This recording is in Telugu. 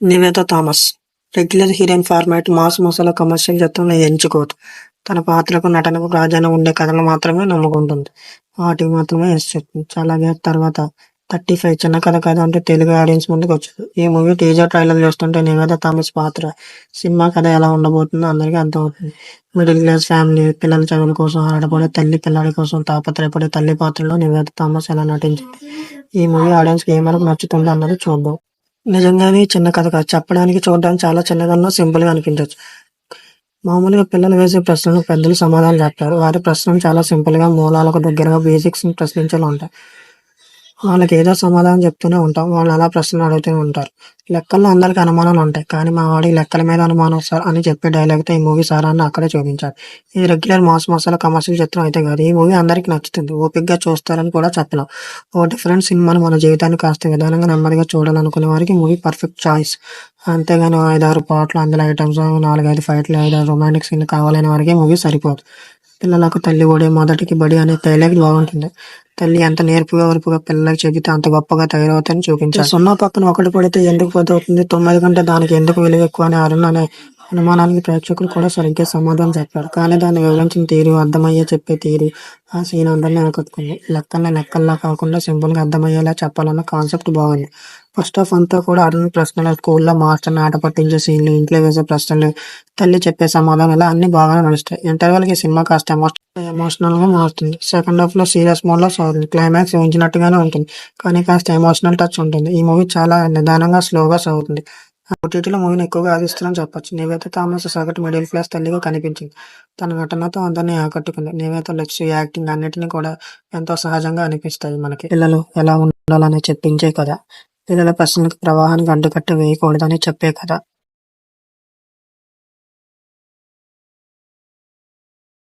Nivetha Thomas regular heroine format mass masala commercial చిత్రంలో ఎంచుకోదు. తన పాత్రకు నటనకు ప్రాధాన్యం ఉండే కథలు మాత్రమే నమ్ముకుంటుంది. వాటికి మాత్రమే ఎస్ చాలా తర్వాత థర్టీ ఫైవ్ చిన్న కథ కథ అంటే తెలుగు ఆడియన్స్ ముందుకు వచ్చింది. ఈ మూవీ టీజర్ ట్రైలర్ చూస్తుంటే నివేద థామస్ పాత్ర సినిమా కథ ఎలా ఉండబోతుందో అందరికీ అర్థమవుతుంది. మిడిల్ క్లాస్ ఫ్యామిలీ పిల్లల చదువుల కోసం ఆడపడే తల్లి పిల్లాడి కోసం తాపత్రయపడే తల్లి పాత్రలో నివేద థామస్ ఎలా నటించింది? ఈ మూవీ ఆడియన్స్కి ఏమైనా నచ్చుతుందో అన్నది చూద్దాం. నిజంగానే చిన్న కథ కాదు. చెప్పడానికి చూడడానికి చాలా చిన్నదన్నా సింపుల్గా అనిపించవచ్చు మామూలుగా పిల్లలు వేసే ప్రశ్నలకు పెద్దలు సమాధానం చెప్తారు. వారి ప్రశ్నలు చాలా సింపుల్గా మూలాలకు దగ్గరగా బేసిక్స్ ప్రశ్నించేలా ఉంటాయి. వాళ్ళకి ఏదో సమాధానం చెప్తూనే ఉంటాం. వాళ్ళు అలా ప్రశ్నలు అడుగుతూనే ఉంటారు. లెక్కల్లో అందరికీ అనుమానాలు ఉంటాయి. కానీ మా వాడి లెక్కల మీద అనుమానం సార్ అని చెప్పే డైలాగ్తో ఈ మూవీ సారాన్ని అక్కడే చూపించారు ఇది రెగ్యులర్ మాస్ మసాలా కమర్షియల్ చిత్రం అయితే కాదు. ఈ మూవీ అందరికీ నచ్చుతుంది. ఓపిక్గా చూస్తారని కూడా చెప్పలేం. ఓ డిఫరెంట్ సినిమాను మన జీవితాన్ని కాస్త విధానంగా నెమ్మదిగా చూడాలనుకునే వారికి మూవీ పర్ఫెక్ట్ చాయిస్ అంతేగాని ఐదారు పాటలు అందులో ఐటమ్స్ నాలుగైదు ఫైట్లు ఐదారు రొమాంటిక్ సీన్లు కావాలనే వారికి మూవీ సరిపోదు. పిల్లలకు తల్లి ఒడే మొదటికి బడి అనే డైలాగ్ బాగుంటుంది తల్లి ఎంత నేర్పుగా వరుపుగా పిల్లలకు చెబితే అంత గొప్పగా తయారవుతాయని చూపించారు సున్నా పక్కన ఒకటి పడితే ఎందుకు పదవుతుంది తొమ్మిది కంటే దానికి ఎందుకు విలువ ఎక్కువ అని అరుణ్ అనే అనుమానానికి ప్రేక్షకులు కూడా సరిగ్గా సమాధానం చెప్పారు. కానీ దాన్ని వివరించిన తీరు అర్థమయ్యే చెప్పే తీరు ఆ సీన్ అందరినీ ఆకట్టుకుంది. లెక్కల్ని లెక్కల్లా కాకుండా సింపుల్గా అర్థమయ్యేలా చెప్పాలన్న కాన్సెప్ట్ బాగుంది. ఫస్ట్ ఆఫ్ అంతా కూడా అరుణ్ ప్రశ్నలు స్కూల్లో మాస్టర్ని ఆట పట్టించే సీన్లు ఇంట్లో వేసే ప్రశ్నలు తల్లి చెప్పే సమాధానం ఇలా అన్ని బాగానే నడుస్తాయి. ఇంటర్వెల్కి సినిమా కాస్త ఎమోషనల్ ఎమోషనల్గా మారుతుంది. సెకండ్ హాఫ్లో సీరియస్ మోడ్లో సాగుతుంది క్లైమాక్స్ ఊహించినట్టుగానే ఉంటుంది. కానీ కాస్త ఎమోషనల్ టచ్ ఉంటుంది. ఈ మూవీ చాలా నిదానంగా స్లోగా సాగుతుంది. ఓటీటీలో మూవీని ఎక్కువగా ఆదిస్తున్నాను చెప్పొచ్చు. నివేత థామస్ సగటు మిడిల్ క్లాస్ తల్లిగా కనిపించింది. తన నటనతో అందరినీ ఆకట్టుకుంది. నివేత లక్ష్య యాక్టింగ్ అన్నిటిని కూడా ఎంతో సహజంగా అనిపిస్తాయి మనకి. పిల్లలు ఎలా ఉండాలని చెప్పించే కదా. పిల్లల ప్రశ్నలకు ప్రవాహానికి అడ్డుకట్ట వేయకూడదని చెప్పే కదా.